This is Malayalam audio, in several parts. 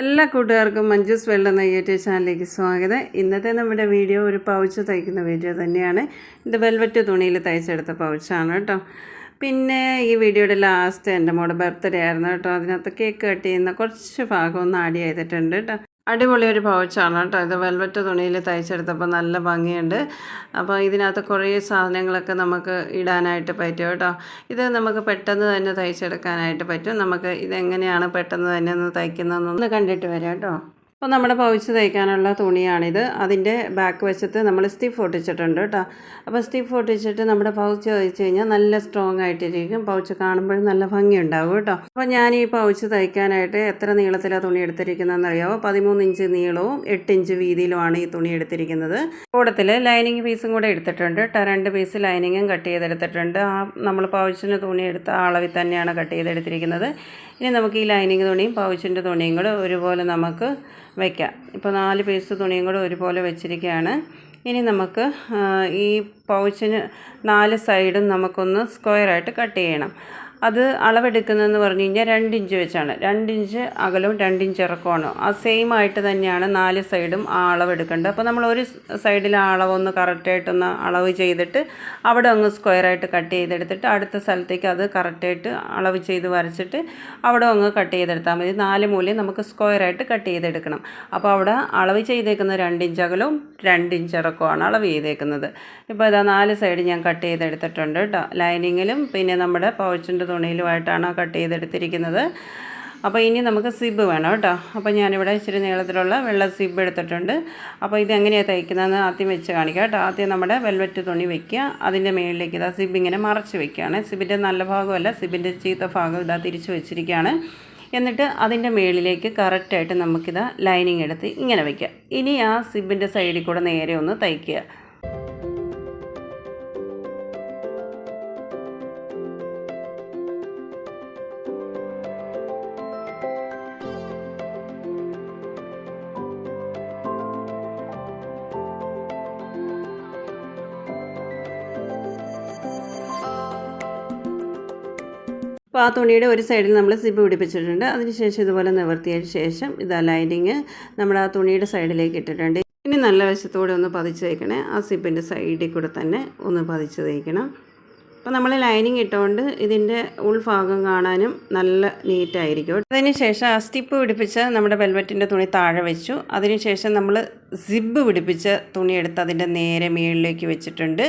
എല്ലാ കൂട്ടുകാർക്കും മഞ്ജുസ് വെള്ളം യൂട്യൂബ് ചാനലിലേക്ക് സ്വാഗതം. ഇന്നത്തെ നമ്മുടെ വീഡിയോ ഒരു പൗച്ച് തയ്ക്കുന്ന വീഡിയോ തന്നെയാണ്. ഇത് വെൽവെറ്റ് തുണിയിൽ തയ്ച്ചെടുത്ത പൗച്ചാണ് കേട്ടോ. പിന്നെ ഈ വീഡിയോയുടെ ലാസ്റ്റ് എന്റെ മോടെ ബർത്ത്ഡേ ആയിരുന്നു കേട്ടോ. അതിനകത്ത് കേക്ക് കട്ട് ചെയ്യുന്ന കുറച്ച് ഭാഗം ഒന്ന് ആഡ് ചെയ്തിട്ടുണ്ട് കേട്ടോ. അടിപൊളി ഒരു പൗച്ചാണ് കേട്ടോ. ഇത് വെൽവെറ്റ് തുണിയിൽ തയ്ച്ചെടുത്തപ്പോൾ നല്ല ഭംഗിയുണ്ട്. അപ്പോൾ ഇതിനകത്ത് കുറേ സാധനങ്ങളൊക്കെ നമുക്ക് ഇടാനായിട്ട് പറ്റും കേട്ടോ. ഇത് നമുക്ക് പെട്ടെന്ന് തന്നെ തയ്ച്ചെടുക്കാനായിട്ട് പറ്റും. നമുക്ക് ഇതെങ്ങനെയാണ് പെട്ടെന്ന് തന്നെ ഒന്ന് തയ്ക്കുന്നതെന്നൊന്ന് കണ്ടിട്ട് വരാം കേട്ടോ. അപ്പോൾ നമ്മുടെ പൗച്ച് തയ്ക്കാനുള്ള തുണിയാണിത്. അതിന്റെ ബാക്ക് വശത്ത് നമ്മൾ സ്റ്റിഫ് ഒട്ടിച്ചിട്ടുണ്ട് കേട്ടോ. അപ്പോൾ സ്റ്റിഫ് ഒട്ടിച്ചിട്ട് നമ്മുടെ പൗച്ച് തയ്ച്ച് കഴിഞ്ഞാൽ നല്ല സ്ട്രോങ് ആയിട്ടിരിക്കും. പൗച്ച് കാണുമ്പോഴും നല്ല ഭംഗിയുണ്ടാവും കേട്ടോ. അപ്പോൾ ഞാൻ ഈ പൗച്ച് തയ്ക്കാനായിട്ട് എത്ര നീളത്തിലാണ് തുണി എടുത്തിരിക്കുന്നതെന്ന് അറിയാമോ പതിമൂന്ന് ഇഞ്ച് നീളവും എട്ട് ഇഞ്ച് വീതിയിലുമാണ് ഈ തുണി എടുത്തിരിക്കുന്നത്. കൂടത്തിൽ ലൈനിങ് പീസും കൂടെ എടുത്തിട്ടുണ്ട് കേട്ടോ. രണ്ട് പീസ് ലൈനിങ്ങും കട്ട് ചെയ്തെടുത്തിട്ടുണ്ട്. ആ നമ്മൾ പൗച്ചിന് തുണി എടുത്ത അളവിൽ തന്നെയാണ് കട്ട് ചെയ്തെടുത്തിരിക്കുന്നത്. ഇനി നമുക്ക് ഈ ലൈനിങ് തുണിയും പൗച്ചിന്റെ തുണിയും കൂടെ ഒരുപോലെ നമുക്ക് വയ്ക്കാം ഇപ്പോൾ നാല് പീസ് തുണിയും കൂടെ ഒരുപോലെ വെച്ചിരിക്കുകയാണ്. ഇനി നമുക്ക് ഈ പൗച്ചിന് നാല് സൈഡും നമുക്കൊന്ന് സ്ക്വയറായിട്ട് കട്ട് ചെയ്യണം. അത് അളവെടുക്കുന്നതെന്ന് പറഞ്ഞു കഴിഞ്ഞാൽ രണ്ട് ഇഞ്ച് വെച്ചാണ്. രണ്ട് ഇഞ്ച് അകലവും രണ്ട് ഇഞ്ച് ഇറക്കമാണ് ആ സെയിം ആയിട്ട് തന്നെയാണ് നാല് സൈഡും ആ അളവെടുക്കേണ്ടത്. അപ്പോൾ നമ്മൾ ഒരു സൈഡിൽ ആ അളവൊന്ന് കറക്റ്റായിട്ടൊന്ന് അളവ് ചെയ്തിട്ട് അവിടെ ഒന്ന് സ്ക്വയറായിട്ട് കട്ട് ചെയ്തെടുത്തിട്ട് അടുത്ത സ്ഥലത്തേക്ക് അത് കറക്റ്റായിട്ട് അളവ് ചെയ്ത് വരച്ചിട്ട് അവിടെ ഒന്ന് കട്ട് ചെയ്തെടുത്താൽ മതി. നാല് മൂലയും നമുക്ക് സ്ക്വയറായിട്ട് കട്ട് ചെയ്തെടുക്കണം. അപ്പോൾ അവിടെ അളവ് ചെയ്തേക്കുന്ന രണ്ട് ഇഞ്ച് അകലവും രണ്ട് ഇഞ്ച് ഇറക്കമാണ് അളവ് ചെയ്തേക്കുന്നത്. ഇപ്പോൾ ഇതാ നാല് സൈഡ് ഞാൻ കട്ട് ചെയ്തെടുത്തിട്ടുണ്ട് കേട്ടോ ലൈനിങ്ങിലും പിന്നെ നമ്മുടെ പൗച്ചിന്റെ തുണിയിലുമായിട്ടാണ് കട്ട് ചെയ്തെടുത്തിരിക്കുന്നത്. അപ്പോൾ ഇനി നമുക്ക് സിബ് വേണം കേട്ടോ. അപ്പോൾ ഞാനിവിടെ ഇച്ചിരി നീളത്തിലുള്ള വെള്ള സിബ് എടുത്തിട്ടുണ്ട്. അപ്പോൾ ഇത് എങ്ങനെയാണ് തയ്ക്കുന്നതെന്ന് ആദ്യം വെച്ച് കാണിക്കാം കേട്ടോ. ആദ്യം നമ്മുടെ വെൽവെറ്റ് തുണി വെക്കുക. അതിന്റെ മുകളിലേക്ക് ഇതാ സിബ് ഇങ്ങനെ മറച്ച് വെക്കുകയാണ്. സിബിന്റെ നല്ല ഭാഗമല്ല സിബിന്റെ ചീത്ത ഭാഗം ഇതാ തിരിച്ച് വെച്ചിരിക്കുകയാണ്. എന്നിട്ട് അതിന്റെ മുകളിലേക്ക് കറക്റ്റായിട്ട് നമുക്കിതാ ലൈനിങ് എടുത്ത് ഇങ്ങനെ വയ്ക്കുക ഇനി ആ സിബിന്റെ സൈഡിൽ കൂടെ നേരെ ഒന്ന് തയ്ക്കുക. തുണിയുടെ ഒരു സൈഡിൽ നമ്മൾ സിബ് പിടിപ്പിച്ചിട്ടുണ്ട്. അതിനുശേഷം ഇതുപോലെ നിവർത്തിയതിന് ശേഷം ഇതാ ലൈനിങ് നമ്മൾ ആ തുണിയുടെ സൈഡിലേക്ക് ഇട്ടിട്ടുണ്ട്. ഇനി നല്ല വശത്തോടെ ഒന്ന് പതിച്ച് തയ്ക്കണേ ആ സിബിന്റെ സൈഡിൽ കൂടെ തന്നെ ഒന്ന് പതിച്ച് തയ്ക്കണം അപ്പോൾ നമ്മൾ ലൈനിങ് ഇട്ടുകൊണ്ട് ഇതിന്റെ ഉൾഭാഗം കാണാനും നല്ല നീറ്റായിരിക്കും. അതിന് ശേഷം ആ സ്റ്റിപ്പ് പിടിപ്പിച്ച നമ്മുടെ വെൽവെറ്റിന്റെ തുണി താഴെ വെച്ചു. അതിനുശേഷം നമ്മൾ സിബ് പിടിപ്പിച്ച തുണി എടുത്ത് അതിന്റെ നേരെ മുകളിലേക്ക് വെച്ചിട്ടുണ്ട്.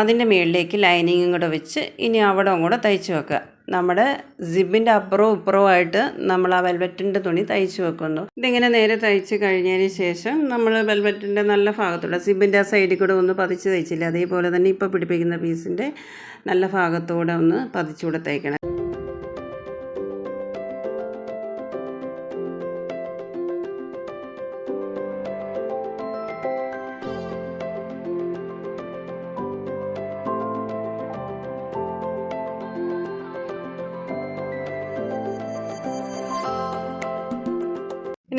അതിന്റെ മുകളിലേക്ക് ലൈനിങ്ങും കൂടെ വെച്ച് ഇനി അവിടെ കൂടെ തയ്ച്ച് വെക്കുക. നമ്മുടെ സിബിന്റെ അപ്പുറവും ഇപ്പുറവും ആയിട്ട് നമ്മൾ ആ വെൽവെറ്റിന്റെ തുണി തയ്ച്ച് വെക്കുന്നു. ഇതിങ്ങനെ നേരെ തയ്ച്ച് കഴിഞ്ഞതിന് ശേഷം നമ്മൾ വെൽവെറ്റിന്റെ നല്ല ഭാഗത്തുള്ള സിബിന്റെ ആ സൈഡിൽ കൂടെ ഒന്ന് പതിച്ച് തയ്ച്ചില്ല? അതേപോലെ തന്നെ ഇപ്പോൾ പിടിപ്പിക്കുന്ന പീസിന്റെ നല്ല ഭാഗത്തൂടെ ഒന്ന് പതിച്ചുകൂടെ തയ്ക്കണം.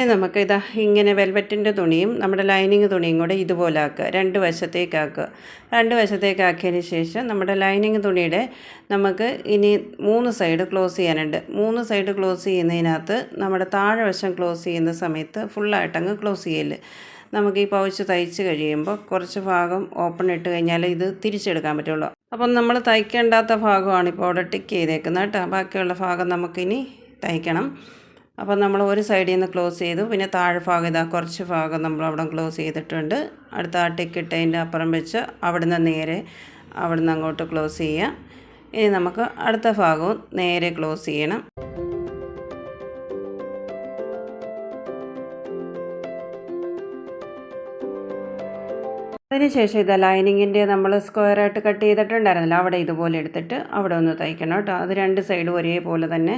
ഇനി നമുക്ക് ഇതാ ഇങ്ങനെ വെൽവെറ്റിന്റെ തുണിയും നമ്മുടെ ലൈനിങ് തുണിയും കൂടെ ഇതുപോലെ ആക്കുക. രണ്ട് വശത്തേക്കാക്കുക രണ്ട് വശത്തേക്കാക്കിയതിന് ശേഷം നമ്മുടെ ലൈനിങ് തുണിയുടെ നമുക്ക് ഇനി മൂന്ന് സൈഡ് ക്ലോസ് ചെയ്യാനുണ്ട്. മൂന്ന് സൈഡ് ക്ലോസ് ചെയ്യുന്നതിനകത്ത് നമ്മുടെ താഴെ വശം ക്ലോസ് ചെയ്യുന്ന സമയത്ത് ഫുള്ളായിട്ടങ്ങ് ക്ലോസ് ചെയ്യൽ. നമുക്ക് ഈ പൗച്ച് തയ്ച്ച് കഴിയുമ്പോൾ കുറച്ച് ഭാഗം ഓപ്പൺ ഇട്ട് കഴിഞ്ഞാൽ ഇത് തിരിച്ചെടുക്കാൻ പറ്റുള്ളൂ. അപ്പം നമ്മൾ തയ്ക്കേണ്ടാത്ത ഭാഗമാണ് ഇപ്പോൾ അവിടെ ടിക്ക് ചെയ്തേക്കുന്നത് കേട്ടോ. ബാക്കിയുള്ള ഭാഗം നമുക്കിനി തയ്ക്കണം. അപ്പോൾ നമ്മൾ ഒരു സൈഡിൽ നിന്ന് ക്ലോസ് ചെയ്തു. പിന്നെ താഴെ ഭാഗം ഇതാ കുറച്ച് ഭാഗം നമ്മൾ അവിടെ ക്ലോസ് ചെയ്തിട്ടുണ്ട്. അടുത്ത ആ ടിക്കിട്ടതിന്റെ അപ്പുറം വെച്ച് അവിടുന്ന് നേരെ അവിടുന്ന് അങ്ങോട്ട് ക്ലോസ് ചെയ്യാം ഇനി നമുക്ക് അടുത്ത ഭാഗവും നേരെ ക്ലോസ് ചെയ്യണം. അതിനുശേഷം ഇത് ലൈനിങ്ങിന്റെ നമ്മൾ സ്ക്വയറായിട്ട് കട്ട് ചെയ്തിട്ടുണ്ടായിരുന്നല്ലോ. അവിടെ ഇതുപോലെ എടുത്തിട്ട് അവിടെ ഒന്ന് തയ്ക്കണം കേട്ടോ. അത് രണ്ട് സൈഡും ഒരേപോലെ തന്നെ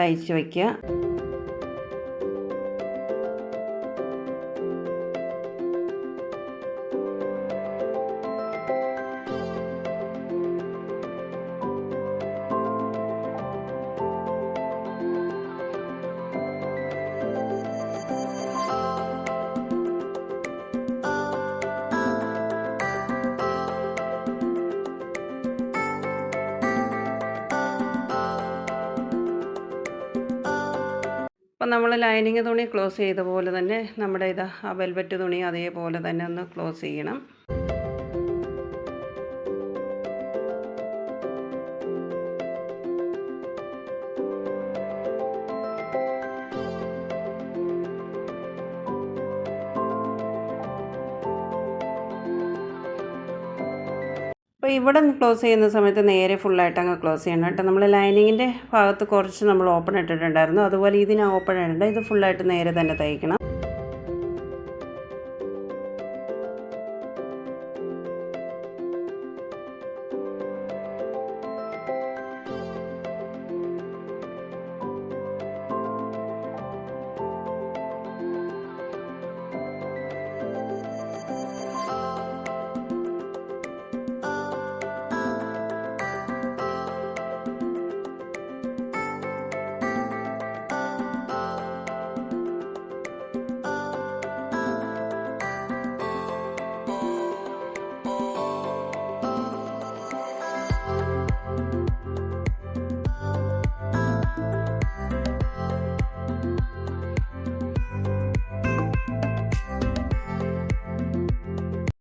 തയ്ച്ച് വയ്ക്കുക. അപ്പോൾ നമ്മൾ ലൈനിങ് തുണി ക്ലോസ് ചെയ്ത പോലെ തന്നെ നമ്മുടെ ഇത് ആ വെൽവെറ്റ് തുണി അതേപോലെ തന്നെ ഒന്ന് ക്ലോസ് ചെയ്യണം. അപ്പോൾ ഇവിടെ ക്ലോസ് ചെയ്യുന്ന സമയത്ത് നേരെ ഫുള്ളായിട്ട് അങ്ങ് ക്ലോസ് ചെയ്യണം കേട്ടോ. നമ്മൾ ലൈനിങ്ങിന്റെ ഭാഗത്ത് കുറച്ച് നമ്മൾ ഓപ്പൺ ഇട്ടിട്ടുണ്ടായിരുന്നു. അതുപോലെ ഇതിന് ഓപ്പൺ ഇടേണ്ട ഇത് ഫുള്ളായിട്ട് നേരെ തന്നെ തയ്ക്കണം.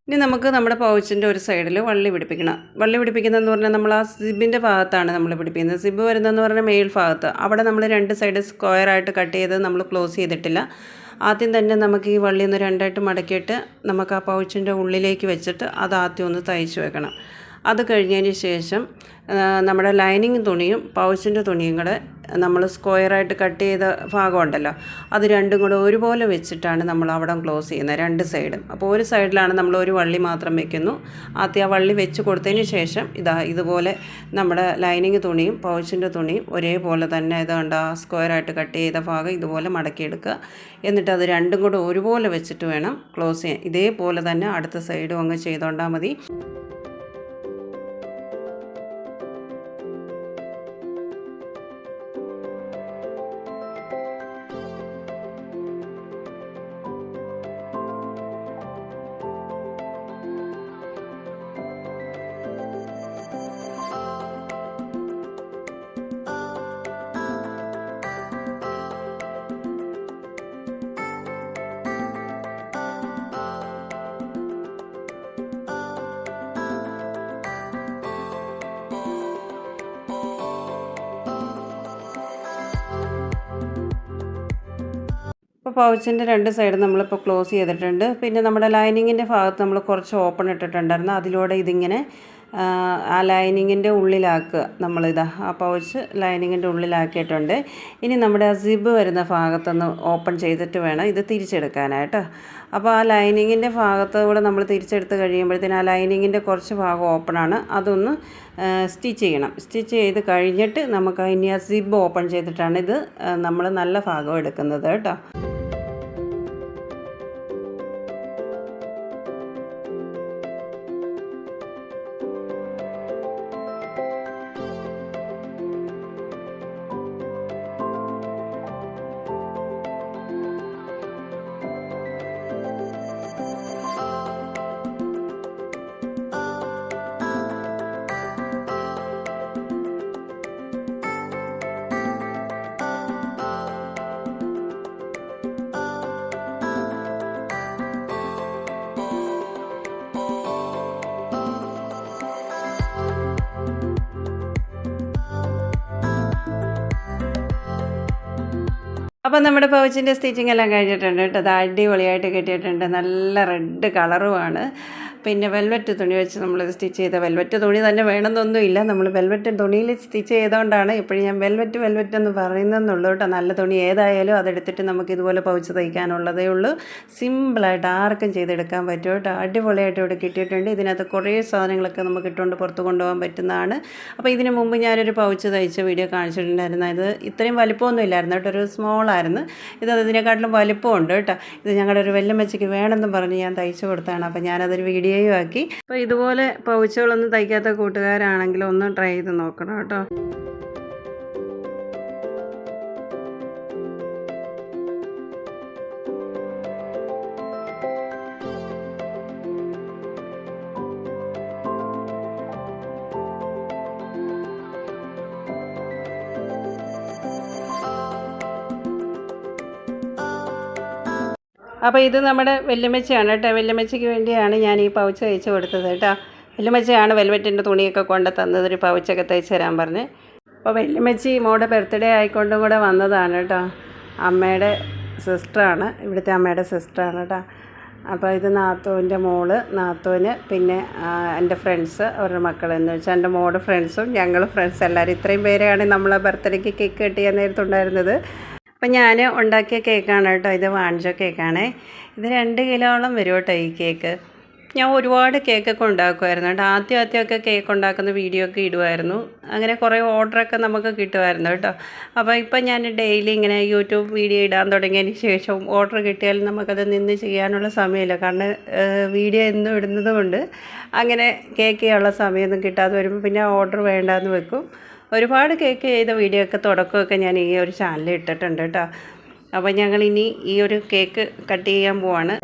ഇനി നമുക്ക് നമ്മുടെ പൗച്ചിന്റെ ഒരു സൈഡിൽ വള്ളി പിടിപ്പിക്കണം. വള്ളി പിടിപ്പിക്കുന്നതെന്ന് പറഞ്ഞാൽ നമ്മൾ ആ സിബിന്റെ ഭാഗത്താണ് നമ്മൾ പിടിപ്പിക്കുന്നത്. സിബ് വരുന്നതെന്ന് പറഞ്ഞാൽ മെയിൽ ഭാഗത്ത്. അവിടെ നമ്മൾ രണ്ട് സൈഡ് സ്ക്വയറായിട്ട് കട്ട് ചെയ്ത് നമ്മൾ ക്ലോസ് ചെയ്തിട്ടില്ല. ആദ്യം തന്നെ നമുക്ക് ഈ വള്ളി ഒന്ന് രണ്ടായിട്ട് മടക്കിയിട്ട് നമുക്ക് ആ പൗച്ചിന്റെ ഉള്ളിലേക്ക് വെച്ചിട്ട് അത് ആദ്യം ഒന്ന് തയ്ച്ച് വെക്കണം. അത് കഴിഞ്ഞതിന് ശേഷം നമ്മുടെ ലൈനിങ് തുണിയും പൗച്ചിന്റെ തുണിയും കൂടെ നമ്മൾ സ്ക്വയറായിട്ട് കട്ട് ചെയ്ത ഭാഗമുണ്ടല്ലോ. അത് രണ്ടും കൂടെ ഒരുപോലെ വെച്ചിട്ടാണ് നമ്മൾ അവിടെ ക്ലോസ് ചെയ്യുന്നത് രണ്ട് സൈഡും അപ്പോൾ ഒരു സൈഡിലാണ് നമ്മൾ ഒരു വള്ളി മാത്രം വെക്കുന്നു. ആദ്യം ആ വള്ളി വെച്ച് കൊടുത്തതിന് ശേഷം ഇതാ ഇതുപോലെ നമ്മുടെ ലൈനിങ് തുണിയും പൗച്ചിന്റെ തുണിയും ഒരേപോലെ തന്നെ ഇതുകൊണ്ട് ആ സ്ക്വയറായിട്ട് കട്ട് ചെയ്ത ഭാഗം ഇതുപോലെ മടക്കിയെടുക്കുക എന്നിട്ട് അത് രണ്ടും കൂടെ ഒരുപോലെ വെച്ചിട്ട് വേണം ക്ലോസ് ചെയ്യാൻ. ഇതേപോലെ തന്നെ അടുത്ത സൈഡും അങ്ങ് ചെയ്തുകൊണ്ടാൽ മതി. പൗച്ചിന്റെ രണ്ട് സൈഡ് നമ്മളിപ്പോൾ ക്ലോസ് ചെയ്തിട്ടുണ്ട്. പിന്നെ നമ്മുടെ ലൈനിങ്ങിന്റെ ഭാഗത്ത് നമ്മൾ കുറച്ച് ഓപ്പൺ ഇട്ടിട്ടുണ്ടായിരുന്നു. അതിലൂടെ ഇതിങ്ങനെ ആ, ലൈനിങ്ങിന്റെ ഉള്ളിലാക്കുക നമ്മളിതാ ആ പൗച്ച് ലൈനിങ്ങിന്റെ ഉള്ളിലാക്കിയിട്ടുണ്ട്. ഇനി നമ്മുടെ ആ സിബ് വരുന്ന ഭാഗത്തൊന്ന് ഓപ്പൺ ചെയ്തിട്ട് വേണം ഇത് തിരിച്ചെടുക്കാനായിട്ട്. അപ്പോൾ ആ ലൈനിങ്ങിന്റെ ഭാഗത്തൂടെ നമ്മൾ തിരിച്ചെടുത്ത് കഴിയുമ്പോഴത്തേന് ആ ലൈനിങ്ങിന്റെ കുറച്ച് ഭാഗം ഓപ്പണാണ് അതൊന്ന് സ്റ്റിച്ച് ചെയ്യണം. സ്റ്റിച്ച് ചെയ്ത് കഴിഞ്ഞിട്ട് നമുക്ക് ഇനി ആ സിബ് ഓപ്പൺ ചെയ്തിട്ടാണ് ഇത് നമ്മൾ നല്ല ഭാഗം എടുക്കുന്നത് കേട്ടോ. അപ്പോൾ നമ്മുടെ പൗച്ചിന്റെ സ്റ്റിച്ചിങ് എല്ലാം കഴിഞ്ഞിട്ടുണ്ട് കേട്ടോ. അത് അടിപൊളിയായിട്ട് കിട്ടിയിട്ടുണ്ട്. നല്ല റെഡ് കളറുമാണ്. പിന്നെ വെൽവെറ്റ് തുണി വെച്ച് നമ്മൾ സ്റ്റിച്ച് ചെയ്ത വെൽവെറ്റ് തുണി തന്നെ വേണമെന്നൊന്നുമില്ല നമ്മൾ വെൽവെറ്റ് തുണിയിൽ സ്റ്റിച്ച് ചെയ്തുകൊണ്ടാണ് ഇപ്പോഴും ഞാൻ വെൽവെറ്റ് വെൽവെറ്റ് എന്ന് പറയുന്നതെന്നുള്ളൂ കേട്ടോ. നല്ല തുണി ഏതായാലും അതെടുത്തിട്ട് നമുക്ക് ഇതുപോലെ പൗച്ച് തയ്ക്കാനുള്ളതേ ഉള്ളൂ. സിമ്പിളായിട്ട് ആർക്കും ചെയ്തെടുക്കാൻ പറ്റും കേട്ടോ. അടിപൊളിയായിട്ട് ഇവിടെ കിട്ടിയിട്ടുണ്ട്. ഇതിനകത്ത് കുറേ സാധനങ്ങളൊക്കെ നമുക്ക് ഇട്ടുകൊണ്ട് പുറത്ത് കൊണ്ടുപോകാൻ പറ്റുന്നതാണ്. അപ്പോൾ ഇതിന് മുമ്പ് ഞാനൊരു പൗച്ച് തയ്ച്ച വീഡിയോ കാണിച്ചിട്ടുണ്ടായിരുന്നു. ഇത് ഇത്രയും വലിപ്പമൊന്നും ഇല്ലായിരുന്നു കേട്ടോ. ഒരു സ്മോൾ ആയിരുന്നു. ഇത് അതിനെക്കാട്ടിലും വലിപ്പമുണ്ട് കേട്ടോ. ഇത് ഞങ്ങളുടെ ഒരു വെല്ലമ്മച്ചയ്ക്ക് വേണമെന്നും പറഞ്ഞ് ഞാൻ തയ്ച്ചു കൊടുത്തതാണ് അപ്പോൾ ഞാനതൊരു വീഡിയോയും ആക്കി. അപ്പോൾ ഇതുപോലെ പൗച്ചുകളൊന്നും തയ്ക്കാത്ത കൂട്ടുകാരാണെങ്കിൽ ഒന്ന് ട്രൈ ചെയ്ത് നോക്കണം കേട്ടോ. അപ്പോൾ ഇത് നമ്മുടെ വെല്ലുമച്ചയാണ് കേട്ടോ. വെല്ലുമച്ചയ്ക്ക് വേണ്ടിയാണ് ഞാൻ ഈ പൗച്ച് തയ്ച്ച് കൊടുത്തത് കേട്ടോ. വെല്ലുമച്ചയാണ് വെൽവെറ്റിന്റെ തുണിയൊക്കെ കൊണ്ട് തന്നത്. ഒരു പൗച്ചൊക്കെ തയ്ച്ച് തരാൻ പറഞ്ഞ്. അപ്പോൾ വെല്ലുമച്ചി മോടെ ബർത്ത്ഡേ ആയിക്കൊണ്ടും കൂടെ വന്നതാണ് കേട്ടോ. അമ്മയുടെ സിസ്റ്ററാണ്. ഇവിടുത്തെ അമ്മയുടെ സിസ്റ്ററാണ് കേട്ടോ. അപ്പോൾ ഇത് നാത്തോന്റെ മോൾ നാത്തോന് പിന്നെ എന്റെ ഫ്രണ്ട്സ് അവരുടെ മക്കൾ എന്ന് വെച്ചാൽ എന്റെ മോളുടെ ഫ്രണ്ട്സും ഞങ്ങൾ ഫ്രണ്ട്സ് എല്ലാവരും ഇത്രയും പേരെയാണ് നമ്മളെ ബർത്ത്ഡേക്ക് കേക്ക് കട്ട് ചെയ്യാൻ നേരത്തുണ്ടായിരുന്നത്. അപ്പം ഞാൻ ഉണ്ടാക്കിയ കേക്കാണ് കേട്ടോ. ഇത് വാണിജ്യ കേക്കാണ്. ഇത് രണ്ട് കിലോളം വരും കേട്ടോ ഈ കേക്ക്. ഞാൻ ഒരുപാട് കേക്കൊക്കെ ഉണ്ടാക്കുമായിരുന്നു. കേട്ടോ. ആദ്യം ആദ്യമൊക്കെ കേക്ക് ഉണ്ടാക്കുന്ന വീഡിയോ ഒക്കെ ഇടുമായിരുന്നു. അങ്ങനെ കുറേ ഓർഡറൊക്കെ നമുക്ക് കിട്ടുമായിരുന്നു കേട്ടോ. അപ്പോൾ ഇപ്പം ഞാൻ ഡെയിലി ഇങ്ങനെ യൂട്യൂബ് വീഡിയോ ഇടാൻ തുടങ്ങിയതിന് ശേഷം ഓർഡർ കിട്ടിയാൽ നമുക്കത് നിന്ന് ചെയ്യാനുള്ള സമയമില്ല. കാരണം വീഡിയോ എന്നും ഇടുന്നതുകൊണ്ട് അങ്ങനെ കേക്ക് ചെയ്യാനുള്ള സമയമൊന്നും കിട്ടാതെ വരുമ്പോൾ പിന്നെ ഓർഡർ വേണ്ടാന്ന് വെക്കും. ഒരുപാട് കേക്ക് ചെയ്ത വീഡിയോ ഒക്കെ തുടക്കമൊക്കെ ഞാൻ ഈ ഒരു ചാനലിൽ ഇട്ടിട്ടുണ്ട് കേട്ടോ. അപ്പോൾ ഞങ്ങൾ ഇനി ഈ ഒരു കേക്ക് കട്ട് ചെയ്യാൻ പോവാണ്.